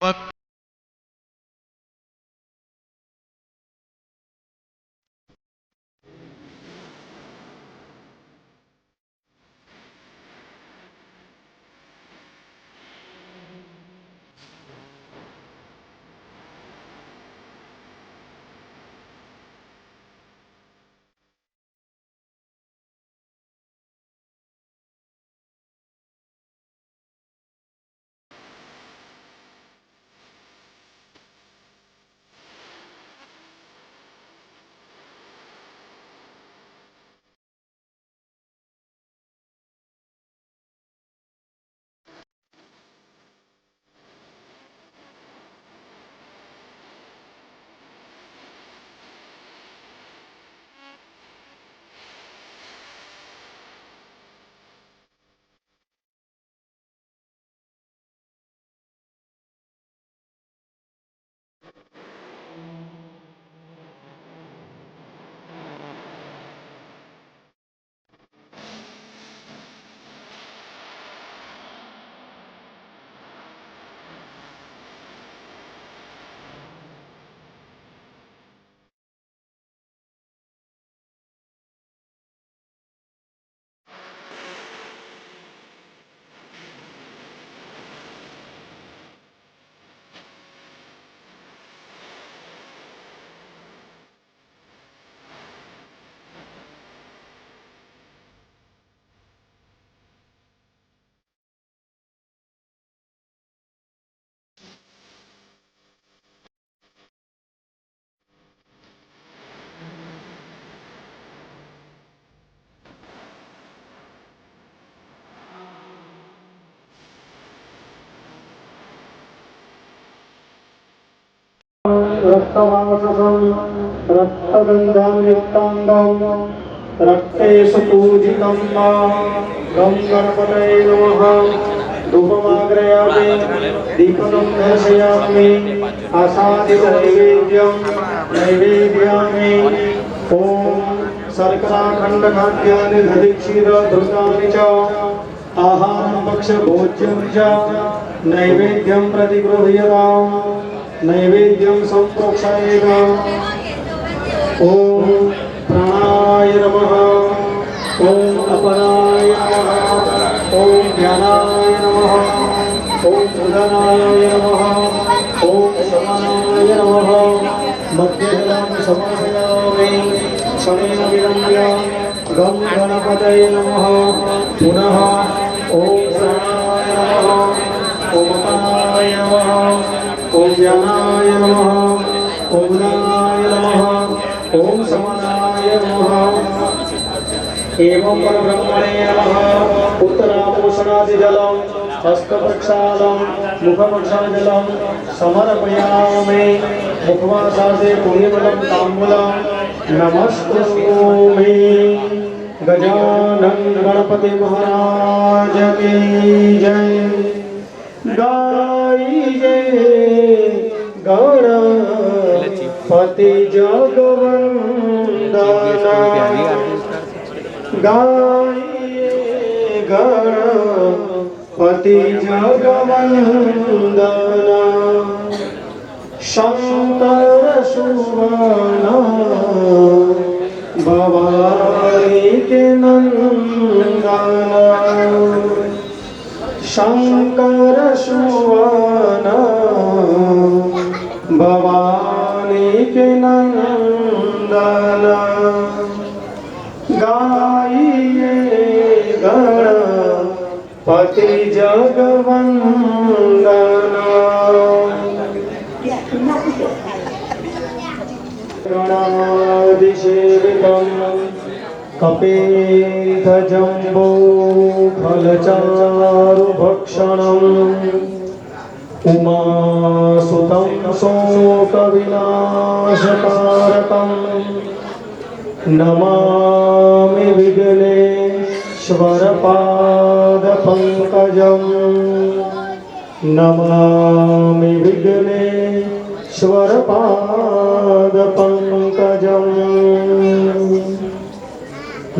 What? रक्तवाससं रक्तगन्धं युक्ताङ्गं रक्तेषु पूजितं मा गं गणपतये नमः धूपमाग्रयामि दीपनं दर्शयामि आसादिनैवेद्यं नैवेद्यामि ॐ शर्कराखण्डखाद्यानि दधिक्षीरधृतानि च आहारं भक्ष्यभोज्यं च नैवेद्यं प्रतिगृह्यताम् नैवेद्यं सम्प्रोक्षायेत ॐ प्राणाय नमः ॐ अपराय नमः ॐ ध्यानाय नमः ॐ उदनाय नमः ॐ शमनाय नमः मध्यजलं समर्पयामि समर्पयामि क्षणेन विरम्य गं गणपतये नमः पुनः ॐ शरणाय नमः ॐ अपाय नमः ઓમ જ્ઞાનાય નમઃ ઓમ જ્ઞાનાય નમઃ ઓમ સમાનાય નમઃ એવમ પરબ્રહ્મણે નમઃ ઉત્તરાભૂષણાદિ જલમ હસ્તપ્રક્ષાલમ મુખપ્રક્ષાજલમ સમર્પયામે મુખમાં સાથે પુણ્યબલમ તાંબુલમ નમસ્તોમે ગજાનંદ ગણપતિ મહારાજ કી જય গাইলে গণপতি জগবন্দনা গাইলে গণপতি জগবন্দনা সন্তর সুবনা বাবা શંકર સુવન ભવાની કે નંદન ગાઈએ ગણ પતિ જગવંદન ગણાધિશેવિતમ फलचारुभक्षणम् उमासुतं शोकविनाशकारकम् नमामि विघ्नेश्वरपादपङ्कजम् नमामि विघ्नेश्वरपादपङ्कजम्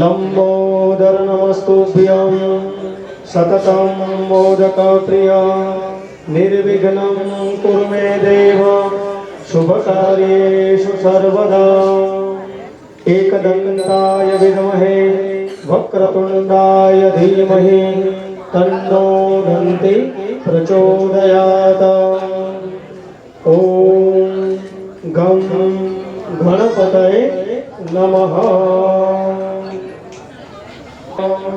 लम्बोदर नमस्तुभ्यं सततं मोदकप्रिया निर्विघ्नं कुरु मे देव शुभकार्येषु सर्वदा एकदन्ताय विद्महे वक्रतुण्डाय धीमहि तन्नो दन्ति प्रचोदयात् ॐ गं गणपतये नमः 好。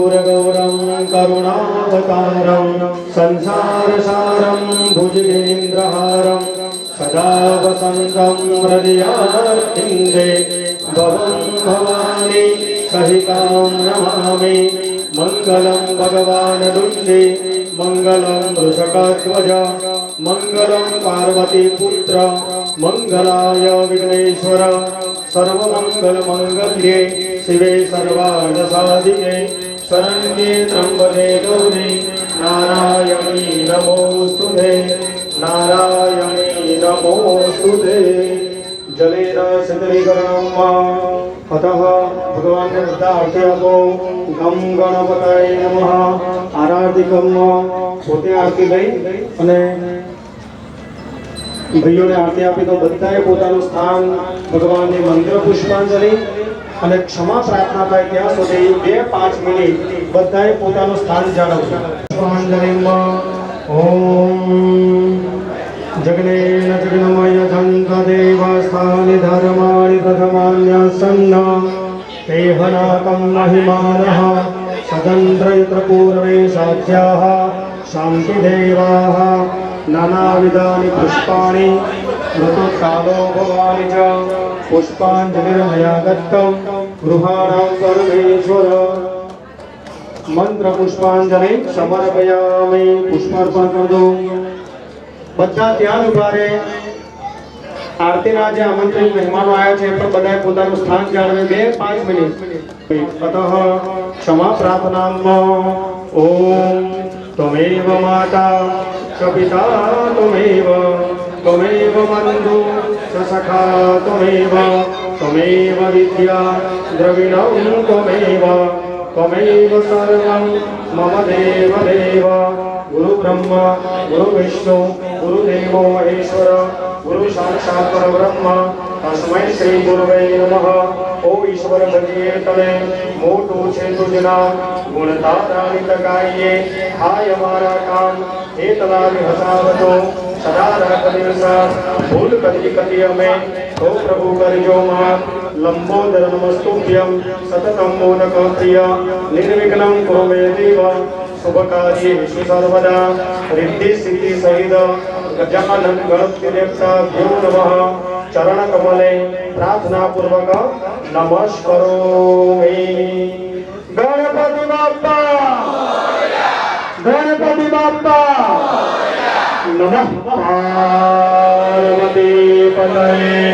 गौरं करुणावतारं संसारसारं भुजगेन्द्रहारं सदा वसन्तं हृदयार्थिन्दे भवं भवानी सहितां नमामि मङ्गलं भगवान् दुण्डे मङ्गलं वृषकध्वज मङ्गलं पार्वतीपुत्र मङ्गलाय विघ्नेश्वर सर्वमङ्गलमङ्गल्ये शिवे सर्वार्थसाधिके शरण्ये त्र्यम्बके गौरी नारायणी नमोऽस्तुते नारायणी नमोऽस्तुते जलेन शीतलीकरणं वा अतः ભગવાનને બધા આરતી આપો ગમ ગણપતાય નમઃ આરાધિકમ પોતે આરતી લઈ અને ભાઈઓને આરતી આપી તો બધાએ પોતાનું સ્થાન ભગવાનની મંત્ર પુષ્પાંજલિ અને ક્ષમા પ્રાર્થના થાય ત્યાં સુધી બે પાંચ મિનિટ બધાએ પોતાનું સ્થાન જાળવવું ઓમ જગનેન જગનમય ધંત દેવસ્થાનિ ધર્માણિ પ્રથમાન્યસન્ન તેહનાકં મહિમાનઃ સદંત્રયત્ર પૂર્વે સાધ્યાः ऋतुकालो भवानि च पुष्पाञ्जलिर्मया दत्तं गृहाणां सर्वेश्वर મંત્ર પુષ્પાંજલિ સમર્પયામિ પુષ્પાર્પણ કરી દો બધા ત્યાં જ ઉભા રહે આરતીના જે આમંત્રિત મહેમાનો આવ્યા છે એ પણ બધાએ પોતાનું સ્થાન જાળવે બે પાંચ મિનિટ અતઃ ક્ષમા પ્રાર્થનામાં ઓમ ત્વમેવ માતા ચ પિતા ત્વમેવ ત્વમેવ બંધુ ચ સખા ત્વમેવ ત્વમેવ વિદ્યા દ્રવિણં ત્વમેવ ત્વમેવ સર્વં મમ દેવ દેવ ગુરુ બ્રહ્મ ગુરુ વિષ્ણુ ગુરુદેવો મહેશ્વર ગુરુ સાક્ષાત પરબ્રહ્મ તસ્મૈ શ્રી ગુરવે નમઃ ઓ ઈશ્વર ભજીએ તને મોટું છે તુજના ગુણ તારાની ગાઈએ હાય અમારા કામ હે તમારી હસાવતો સદા રાખ દિવસા ભૂલ કદી કદી અમે ઓ પ્રભુ કરજો માં લંબોદર નમસ્તુભ્યમ સતતમ મોદક પ્રિય નિર્વિઘ્નમ કુરુ મે દેવ શુભકાર્યેષુ સર્વદા રિદ્ધિ સિદ્ધિ સહિત ગજાનન ગણપતિ દેવતાભ્યો નમઃ ચરણ કમલે પ્રાર્થના પૂર્વક નમસ્કરોમિ ગણપતિ ગણપતિ બાપ્પા नमः पार्वती पतये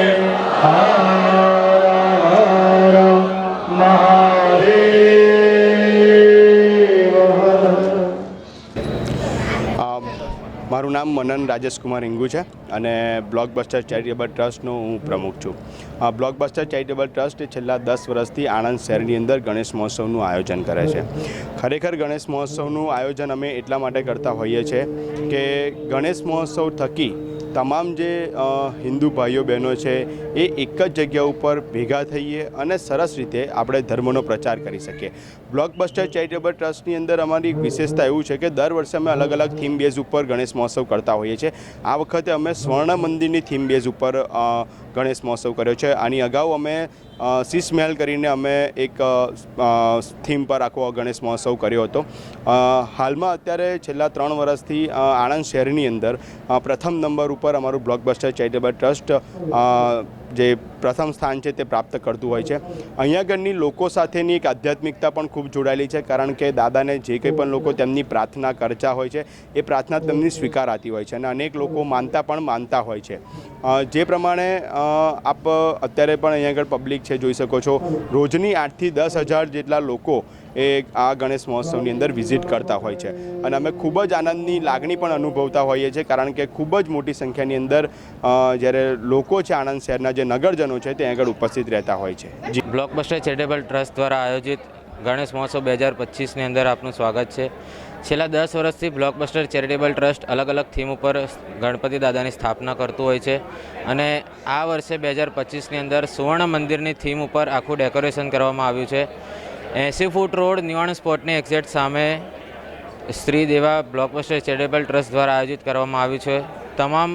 મનન રાજેશકુમાર ઇંગુ છે અને બ્લોકબસ્ટર ચેરિટેબલ ટ્રસ્ટનો હું પ્રમુખ છું. બ્લોક બ્લોકબસ્ટર ચેરિટેબલ ટ્રસ્ટ છેલ્લા દસ વર્ષથી આણંદ શહેરની અંદર ગણેશ મહોત્સવનું આયોજન કરે છે. ખરેખર ગણેશ મહોત્સવનું આયોજન અમે એટલા માટે કરતા હોઈએ છીએ કે ગણેશ મહોત્સવ થકી તમામ જે હિન્દુ ભાઈઓ બહેનો છે, એ એક જ જગ્યા ઉપર ભેગા થઈએ અને સરસ રીતે આપણે ધર્મનો પ્રચાર કરી શકીએ. બ્લોકબસ્ટર ચેરિટેબલ ટ્રસ્ટની અંદર અમારી વિશેષતા એવું છે કે દર વર્ષે અમે અલગ અલગ થીમ બેઝ ઉપર ગણેશ મહોત્સવ કરતા હોઈએ છીએ. આ વખતે અમે સ્વર્ણ મંદિરની થીમ બેઝ ઉપર ગણેશ મહોત્સવ કર્યો છે. આની અગાઉ અમે સી સ્મેલ કરીને અમે એક થીમ પર આખો ગણેશ મહોત્સવ કર્યો હતો. હાલમાં અત્યારે છેલ્લા ત્રણ વર્ષથી આણંદ શહેરની અંદર પ્રથમ નંબર ઉપર અમારું બ્લોકબસ્ટર ચેરિટેબલ ટ્રસ્ટ જે પ્રથમ સ્થાન છે તે પ્રાપ્ત કરતું હોય છે. અહીંયા આગળની લોકો સાથેની એક આધ્યાત્મિકતા પણ ખૂબ જોડાયેલી છે, કારણ કે દાદાને જે કંઈ પણ લોકો તેમની પ્રાર્થના કરતા હોય છે, એ પ્રાર્થના તેમની સ્વીકારાતી હોય છે અને અનેક લોકો માનતા પણ માનતા હોય છે. જે પ્રમાણે આપ અત્યારે પણ અહીંયા આગળ પબ્લિક છે, જોઈ શકો છો. રોજની આઠથી દસ હજાર જેટલા લોકો એ આ ગણેશ મહોત્સવની અંદર વિઝિટ કરતા હોય છે. અને અમે ખૂબ જ આનંદની લાગણી પણ અનુભવતા હોઈએ છીએ, કારણ કે ખૂબ જ મોટી સંખ્યાની અંદર જ્યારે લોકો છે આણંદ શહેરના, જે નગરજનો છે, ત્યાં આગળ ઉપસ્થિત રહેતા હોય છે. જી. બ્લોકબસ્ટર ચેરિટેબલ ટ્રસ્ટ દ્વારા આયોજિત ગણેશ મહોત્સવ બે હજાર પચીસની અંદર આપનું સ્વાગત છે. છેલ્લા દસ વર્ષથી બ્લોકબસ્ટર ચેરિટેબલ ટ્રસ્ટ અલગ અલગ થીમ ઉપર ગણપતિ દાદાની સ્થાપના કરતું હોય છે અને આ વર્ષે બે હજાર પચીસની અંદર સુવર્ણ મંદિરની થીમ ઉપર આખું ડેકોરેશન કરવામાં આવ્યું છે. એંસી ફૂટ રોડ નિવાણ સ્પોટની એક્ઝેક્ટ સામે સ્ત્રી દેવા બ્લોકબસ્ટર ચેરિટેબલ ટ્રસ્ટ દ્વારા આયોજિત કરવામાં આવ્યું છે. તમામ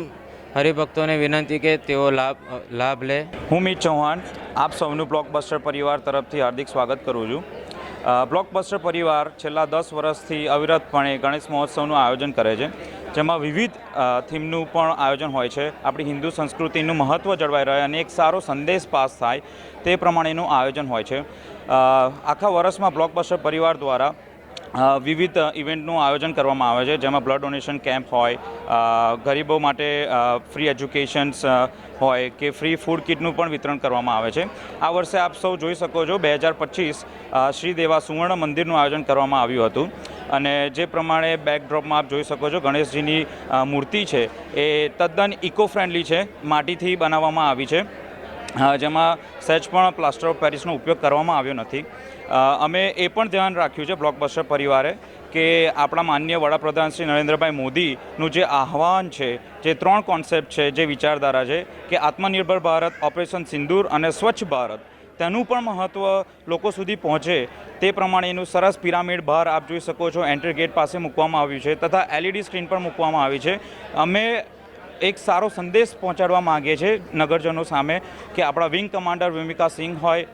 હરિભક્તોને વિનંતી કે તેઓ લાભ લાભ લે. હું મિત ચૌહાણ, આપ સૌનું બ્લોકબસ્ટર પરિવાર તરફથી હાર્દિક સ્વાગત કરું છું. બ્લોકબસ્ટર પરિવાર છેલ્લા દસ વર્ષથી અવિરતપણે ગણેશ મહોત્સવનું આયોજન કરે છે. જેમાં વિવિધ થીમનું પણ આયોજન હોય છે. આપણી હિન્દુ સંસ્કૃતિનું મહત્ત્વ જળવાઈ રહે અને એક સારો સંદેશ પાસ થાય તે પ્રમાણેનું આયોજન હોય છે. આખા વર્ષમાં બ્લોકબસ્ટર પરિવાર દ્વારા વિવિધ ઇવેન્ટનું આયોજન કરવામાં આવે છે, જેમાં બ્લડ ડોનેશન કેમ્પ હોય ગરીબો માટે ફ્રી એજ્યુકેશન્સ હોય કે ફ્રી ફૂડ કિટનું પણ વિતરણ કરવામાં આવે છે. આ વર્ષે આપ સૌ જોઈ શકો છો, બે હજાર પચીસ શ્રી દેવા સુવર્ણ મંદિરનું આયોજન કરવામાં આવ્યું હતું. અને જે પ્રમાણે બેકડ્રોપમાં આપ જોઈ શકો છો, ગણેશજીની મૂર્તિ છે, એ તદ્દન ઇકો ફ્રેન્ડલી છે, માટીથી બનાવવામાં આવી છે. જેમાં સહેજ પણ પ્લાસ્ટર ઓફ પેરિસનો ઉપયોગ કરવામાં આવ્યો નથી. અમે એ પણ ધ્યાન રાખ્યું છે બ્લોકબસ્ટર પરિવારે કે આપણા માન્ય વડાપ્રધાન શ્રી નરેન્દ્રભાઈ મોદીનું જે આહવાન છે, જે ત્રણ કોન્સેપ્ટ છે, જે વિચારધારા છે કે આત્મનિર્ભર ભારત, ઓપરેશન સિંદૂર અને સ્વચ્છ ભારત, તેનું પણ મહત્ત્વ લોકો સુધી પહોંચે તે પ્રમાણે એનું સરસ પિરામિડ બહાર આપ જોઈ શકો છો એન્ટ્રી ગેટ પાસે મૂકવામાં આવ્યું છે તથા એલઈડી સ્ક્રીન પણ મૂકવામાં આવી છે. અમે એક સારો સંદેશ પહોંચાડવા માંગીએ છીએ નગરજનો સામે કે આપણા વિંગ કમાન્ડર ભૂમિકા સિંહ હોય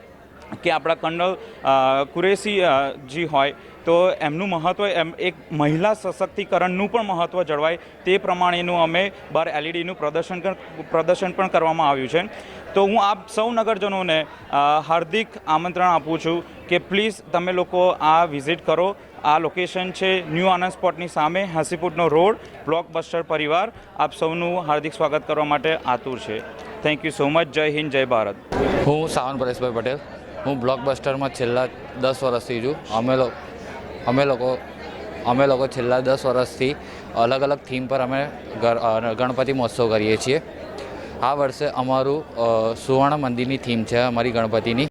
કે આપણા કર્નલ અ, કુરેશી અ, જી હોય તો એમનું મહત્ત્વ એમ એક મહિલા સશક્તિકરણનું પણ મહત્ત્વ જળવાય તે પ્રમાણેનું અમે બાર એલઈડીનું પ્રદર્શન પ્રદર્શન પણ કરવામાં આવ્યું છે. તો હું આપ સૌ નગરજનોને હાર્દિક આમંત્રણ આપું છું કે પ્લીઝ તમે લોકો આ વિઝિટ કરો. આ લોકેશન છે ન્યૂ આનંદ સ્પોટની સામે હાંસીપુટનો રોડ બ્લોકબસ્ટર પરિવાર. આપ સૌનું હાર્દિક સ્વાગત કરવા માટે આતુર છે. થેન્ક યુ સો મચ જય હિન્દ, જય ભારત. હું સાવન પરેશભાઈ પટેલ. હું બ્લોકબસ્ટરમાં છેલ્લા દસ વર્ષથી છું. અમે અમે લોકો અમે લોકો છેલ્લા દસ વર્ષથી અલગ અલગ થીમ પર અમે ગણપતિ મહોત્સવ કરીએ છીએ. આ વર્ષે અમારું સુવર્ણ મંદિરની થીમ છે અમારી ગણપતિની.